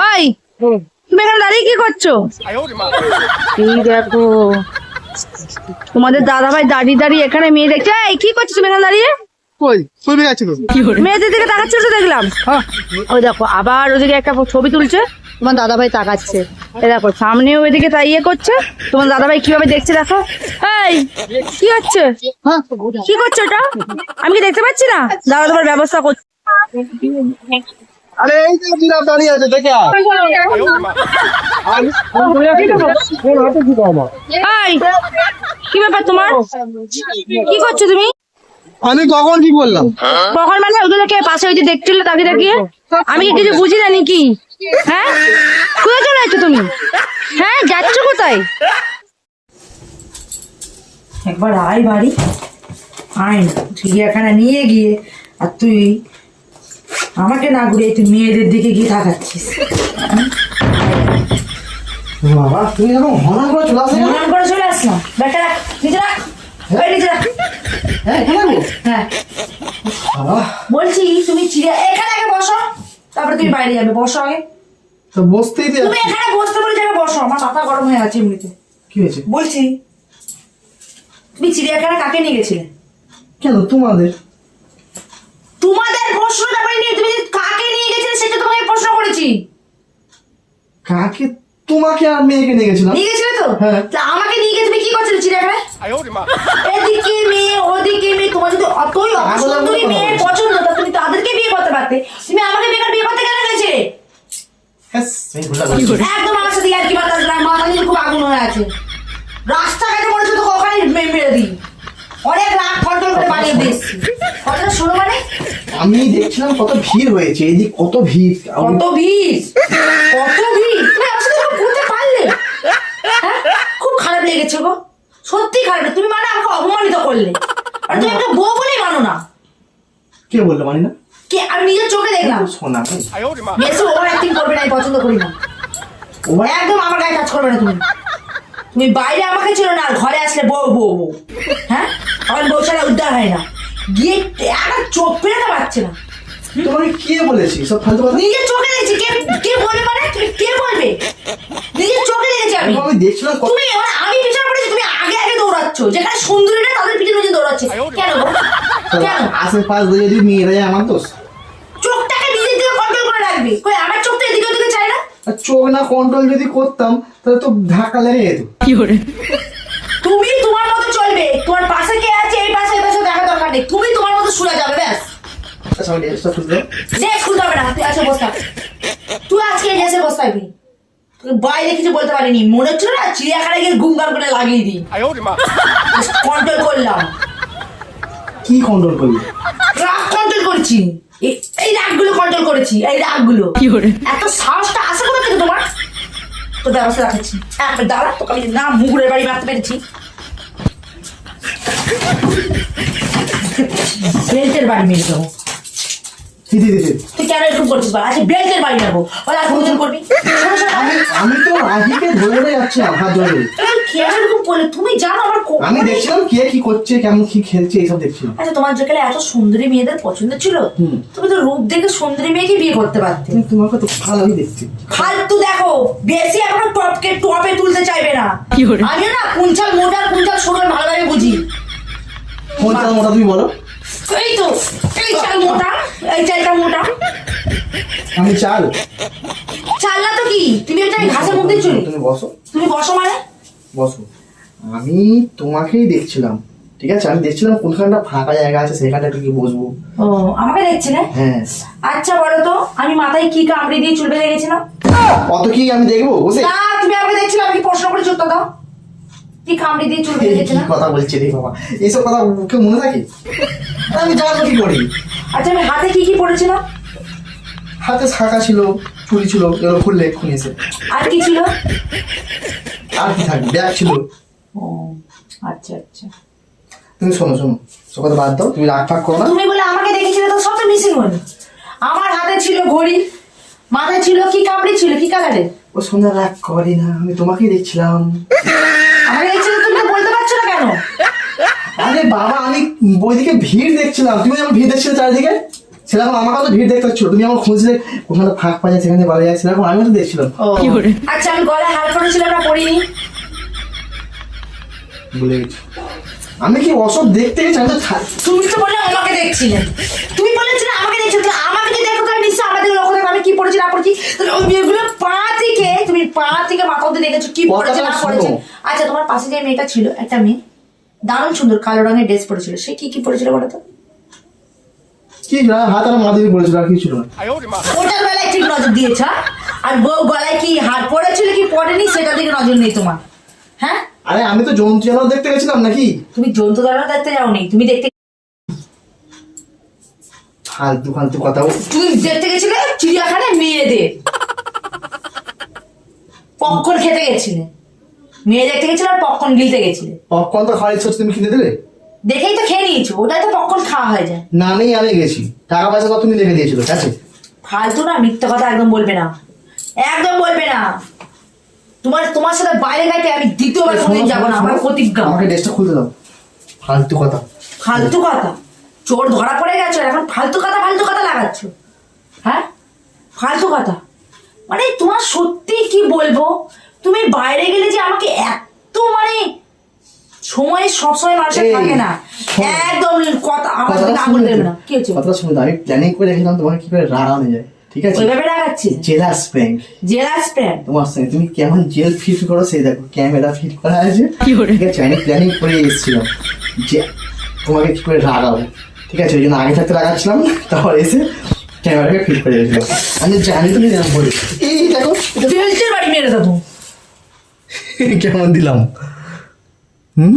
ভাই তুমি এখানে দাঁড়িয়ে কি করছ? এই দেখো। তোমাদের দাদা ভাই দাঁড়িয়ে দাঁড়িয়ে এখানে মেয়ে দেখছে। এই কি করছ তুমি এখানে দাঁড়িয়ে? কই? কই গেছে মেয়েদের দিকে তাকাচ্ছিল তো দেখলাম। ওই দেখো আবার ওদিকে একটা ছবি তুলছে। তোমার দাদা ভাই তাকাচ্ছে। এই দেখো সামনেও ওইদিকে তাই ইয়ে করছে। তোমার দাদা ভাই কীভাবে দেখছে দেখো। এই কি হচ্ছে? হ্যাঁ। কি করছ এটা আমি কি দেখতে পাচ্ছি না? দাদা তোমার ব্যবস্থা করছে। আরে এই যে জিরাফ দাঁড়িয়ে আছে দেখে কি ব্যাপার তোমার? কি করছ তুমি? আমি কখন কি বললাম কখন মানে ওগুলোকে পাশে ওই যে দেখছিল তাকে দেখিয়ে? আমি কি কিছু বুঝি না নাকি? হ্যাঁ? কোথায় চলে যাচ্ছ তুমি? হ্যাঁ যাচ্ছ কোথায়? একবার আয় বাড়ি। আয় না চিড়িয়াখানা নিয়ে গিয়ে। আর তুই আমাকে না ঘুরিয়ে তুই মেয়েদের দিকে গিয়ে তাকাচ্ছিস। বাবা তুমি এখন হনন করে চলে আসে করে চলে আসলাম। ব্যাটা রাখ নিচে রাখ। ওই নিচে রাখ। হ্যাঁ হ্যাঁ। বাবা। বলছি তুমি চিড়িয়া এখানে আগে বসো। তারপরে তুমি বাইরে যাবে। বসো আগে। তো বসতেই তুমি এখানে বসতে বলে বসো। আমার মাথা গরম হয়ে আছে এমনিতে। কি হয়েছে? বলছি তুমি চিড়িয়াখানা কাকে নিয়ে গেছিলে? কেন তোমাদের? তোমাদের প্রশ্নটা করিনি তুমি কাকে নিয়ে গেছিলে সেটা তোমাকে প্রশ্ন করেছি। কাকে? তোমাকে আর মেয়েকে নিয়ে গেছিলাম। নিয়ে গেছিলে তো? হ্যাঁ। তা আমাকে নিয়ে গিয়ে তুমি কি করছিলে চিড়িয়াখানায়? এদিকে মেয়ে ওদিকে মেয়ে তোমার যদি অতই অপসুন্দরী কথা মেয়ে পছন্দ তা তুমি তাদেরকে বিয়ে করতে পারতে। তুমি আমাকে বেকার বিয়ে করতে কেন গেছিলে? হ্যাঁ। একদম আমার সাথে আর কি মাথা মাথা নিয়ে খুব আগুন হয়ে আছে। রাস্তাঘাটে মনে হচ্ছে তো কখনই মেরে দিই। অনেক রাগ কন্ট্রোল করে বানিয়ে দিয়েছি আমি দেখছিলাম কত ভিড় হয়েছে এই যে কত ভিড়। কত ভিড়? কত ভিড়? তুমি আমার সাথে করতে পারলে। হ্যাঁ? খুব খারাপ লেগেছে গো। সত্যি খারাপ তুমি মানে আমাকে অপমানিত করলে। আর তুমি একটা বউ বলেই মানো না। কে বলল মানি না কে? আমি নিজের চোখে দেখলাম। শোনা বেশি ওভার অ্যাক্টিং করবে না আমি পছন্দ করি না। একদম আমার গায়ে টাচ করবে না তুমি। তুমি বাইরে আমাকে ছিল না আর ঘরে আসলে বউ বউ বউ। হ্যাঁ? আমার বউ ছাড়া উদ্ধার হয় না। গিয়ে একটা চোখ পারছে না। তোমাকে কে বলেছি? সব ফালতু কথা? নিজের চোখে দেখছি। কে কে বলবে মানে? তুমি কে বলবে? নিজের চোখে দেখেছি আমি। আমি দেখছিলাম তুমি আমি পিছনে পড়েছি তুমি আগে আগে দৌড়াচ্ছ। যেখানে সুন্দরীরা তাদের পিছনে পিছনে দৌড়াচ্ছে। কেন কেন? আশেপাশ দিয়ে যদি মেয়েরা যায় আমার দোষ? চোখটাকে নিজের দিকে কন্ট্রোল করে রাখবি। কই আমার চোখ তো এদিকে ওদিকে চাই না? চোখ না কন্ট্রোল যদি করতাম তাহলে তো ধাক্কা লেগে যেত। মতো চলবে তোমার পাশে কে আছে? এই পাশে এই পাশে দেখা দরকার নেই। তুমি তোমার মতো শুয়ে যাবে ব্যাস। আচ্ছা আমি ড্রেসটা খুলতে দেখ খুলতে হবে না। তুই আছে বসতা তুই আজকে ড্রেসে বসতাবি তুই বাইরে কিছু বলতে পারিনি। মনে হচ্ছিল না চিড়িয়াখানায় গিয়ে গুমগাম করে লাগিয়ে দিই। কন্ট্রোল করলাম। কি কন্ট্রোল করলি? রাগ কন্ট্রোল করেছি। এই- এই রাগগুলো কন্ট্রোল করেছি। এই রাগগুলো। এত সাহসটা আসে কোথা থেকে তোমার? তো ব্যবস্থা রাখাচ্ছি দাঁড়া তোকে আমি না মুগুরের বাড়ি মারতে পেরেছি। বেল্টের বাড়ি মেরে দেবো দিদি দিদি তুই কেন এরকম করছিস বল? আচ্ছা বেল্টের বাড়ি মারবো বলে আর কোনদিন করবি? শোনো, শোনো, আমি আমি তো রাহিকে ধরে ধরে হাত ধরে। ধরে। কেন এরকম করলে? তুমি জানো আমার আমি দেখছিলাম কে কি করছে কেমন কি খেলছে এইসব দেখছিলাম। আচ্ছা তোমার যেখানে এত সুন্দরী মেয়েদের পছন্দ ছিল। তুমি তো রূপ দেখে সুন্দরী মেয়েকে বিয়ে করতে পারতে। তোমাকে তো ভালোই দেখছি। ফালতু দেখো বেশি এখনও টপকে টপে তুলতে চাইবে না। আমিও না কুঞ্চাল মোটা কুঞ্চাল সরল চাল মোটা তুমি বলো। এই তো এই চাল মোটা এই চালটা মোটা। আমি চাল চালনা তো কি? তুমি ওটা ঘাসের মধ্যে চলি তুমি বসো। তুমি বসো মানে? বসো। আমি তোমাকেই দেখছিলাম ঠিক আছে? আমি দেখছিলাম কোনখানটা ফাঁকা জায়গা আছে সেখানটা একটু কি বসবো। ও আমাকে দেখছিলে? হ্যাঁ। আচ্ছা বলো তো আমি মাথায় কি কামড়ে দিয়ে চুল বেঁধে গেছিলাম? অত কি আমি দেখব? না তুমি আমাকে দেখছিলে আমি প্রশ্ন করে চুত্তা দাও? কি কামড়ে দিয়ে চুল বেঁধে কি কথা বলছে রে বাবা? এইসব কথা কেউ মনে থাকে? আমি জানব কি করি? আচ্ছা আমি হাতে কি কি পড়েছিলাম হাতে শাখা ছিল চুরি ছিল এগুলো খুললে এক্ষুনি এসে। আর কি ছিল? আর কি থাকবে? ব্যাগ ছিল। ও আচ্ছা আচ্ছা। তুমি শোনো শোনো। সব কথা বাদ দাও তুমি রাগ ফাগ করো না। তুমি বলে আমাকে দেখেছিলে তো সব তো মিসিং হল। আমার হাতে ছিল ঘড়ি মাথায় ছিল কি কামড়ি ছিল কি কালারের? ও সন্ধ্যা রাগ করে না আমি তোমাকেই দেখছিলাম। আমাকে দেখছিলে তুমি বলতে পারছ না কেন? আরে বাবা আমি ওইদিকে ভিড় দেখছিলাম। তুমি যেমন ভিড় দেখছিলে চারিদিকে? সেরকম আমাকে তো ভিড় দেখতে হচ্ছিল। তুমি আমার খুঁজলে কোথাও ফাঁক পাওয়া সেখানে পাওয়া যায় সেরকম আমিও তো দেখছিলাম। আচ্ছা আমি গলায় হার করেছিলাম না পড়িনি। ভুলে আমি কি অসব দেখতে গেছি? আমি তো তুমি তো আমাকে দেখছিলে। তুমি বলেছিলে আমাকে দেখছ আমাকে যদি দেখো? তাহলে নিশ্চয়ই আমাদের লক্ষ্য আমি কি পড়েছি না পড়েছি? ওই মেয়েগুলো অব্দি দেখেছ কি পড়েছে না পড়েছে? আচ্ছা তোমার পাশে যে মেয়েটা ছিল একটা মেয়ে দারুণ সুন্দর কালো রঙের ড্রেস পরেছিল। সে কি কি পরেছিল বলো তো? কি ছিল? হাত আর মাথা দিয়ে পড়েছিল আর কি ছিল না। ওটার বেলায় ঠিক নজর দিয়েছ হ্যাঁ? আর বউ গলায় কি হাত পড়েছিল কি পড়েনি সেটার দিকে নজর নেই তোমার। হ্যাঁ? আরে আমি তো জন্তু জানোয়ার দেখতে গেছিলাম নাকি? তুমি জন্তু দেখতে যাওনি তুমি দেখতে ফালতু ফালতু কথা তুমি দেখতে গেছিলে চিড়িয়াখানায় মেয়েদের। পপকর্ন খেতে গেছিলে। মেয়ে দেখতে গেছিলে আর পপকর্ন গিলতে গেছিলে। পপকর্ন তো খাওয়ার ইচ্ছা তুমি কিনে দেবে? দেখেই তো খেয়ে নিয়েছো ওটাই তো পপকর্ন খাওয়া হয়ে যায়। না নেই আমি গেছি। টাকা পয়সা তুমি রেখে দিয়েছিল ঠিক আছে? ফালতু না মিথ্যা কথা একদম বলবে না। একদম বলবে না। তোমার তোমার সাথে বাইরে গাইতে আমি দ্বিতীয়বার কোনোদিন যাব না আমার প্রতিজ্ঞা। আমাকে ড্রেসটা খুলতে দাও। ফালতু কথা। ফালতু কথা। চোর ধরা পড়ে গেছো এখন ফালতু কথা ফালতু কথা লাগাচ্ছ। হ্যাঁ? ফালতু কথা। মানে তোমার সত্যি কি বলব? তুমি বাইরে গেলে যে আমাকে এত মানে সময় সবসময় মানুষের থাকে না। একদম কথা আমার তো। না। কি হচ্ছে? কথাটা শুনে আমি প্ল্যানিং করে রেখেছিলাম তোমাকে কি করে রাগানো যায়। ঠিক আছে? ওইভাবে রাগাচ্ছি। জেলাস প্র্যাঙ্ক জেলা স্প্যান্ড তোমার সঙ্গে তুমি কেমন জেল ফিট করো সেই দেখো ক্যামেরা ফিট করা আছে। ঠিক আছে আমি প্ল্যানিং করে এসেছিলাম যে তোমাকে কি করে রাগাবো। ঠিক আছে ওই জন্য আগে থাকতে রাগাচ্ছিলাম তারপর এসে ক্যামেরাকে ফিট করে রেখেছিলাম আমি জানি তুমি এরকম বলি এই দেখো এটা বেলচের বাড়ি মেরে দেবো কেমন দিলাম হুম